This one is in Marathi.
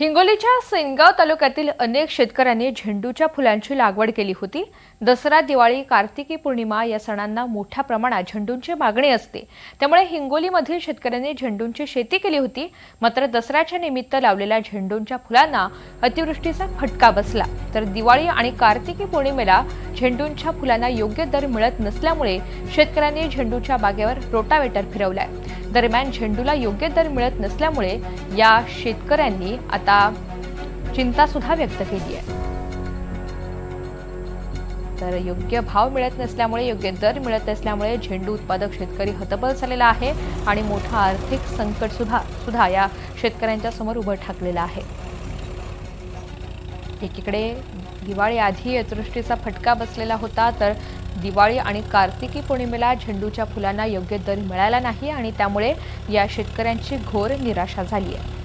हिंगोलीच्या सेनगाव तालुक्यातील अनेक शेतकऱ्यांनी झेंडूच्या फुलांची लागवड केली होती. दसरा दिवाळी कार्तिकी पौर्णिमा या सणांना मोठ्या प्रमाणात झेंडूंची मागणी असते. त्यामुळे हिंगोलीमधील शेतकऱ्यांनी झेंडूंची शेती केली होती. मात्र दसऱ्याच्या निमित्त लावलेल्या झेंडूंच्या फुलांना अतिवृष्टीचा फटका बसला. तर दिवाळी आणि कार्तिकी पौर्णिमेला झेंडूंच्या फुलांना योग्य दर मिळत नसल्यामुळे शेतकऱ्यांनी झेंडूच्या बागेवर रोटावेटर फिरवलाय. दरम्यान झेंडूला योग्य दर मिळत नसल्यामुळे या शेतकऱ्यांनी आता चिंता सुद्धा व्यक्त केली आहे. तर योग्य भाव मिळत नसल्यामुळे योग्य दर मिळत नसल्यामुळे झेंडू उत्पादक शेतकरी हतबल झालेला आहे आणि मोठा आर्थिक संकट सुद्धा सुद्धा या शेतकऱ्यांच्या समोर उभं ठाकलेलं आहे. एकीकडे दिवाळी आधी अतिवृष्टीचा फटका बसलेला होता तर दिवाळी आणि कार्तिकी पौर्णिमेला झेंडूच्या फुलांना योग्य दर मिळाला नाही आणि त्यामुळे या शेतकऱ्यांची घोर निराशा झाली आहे.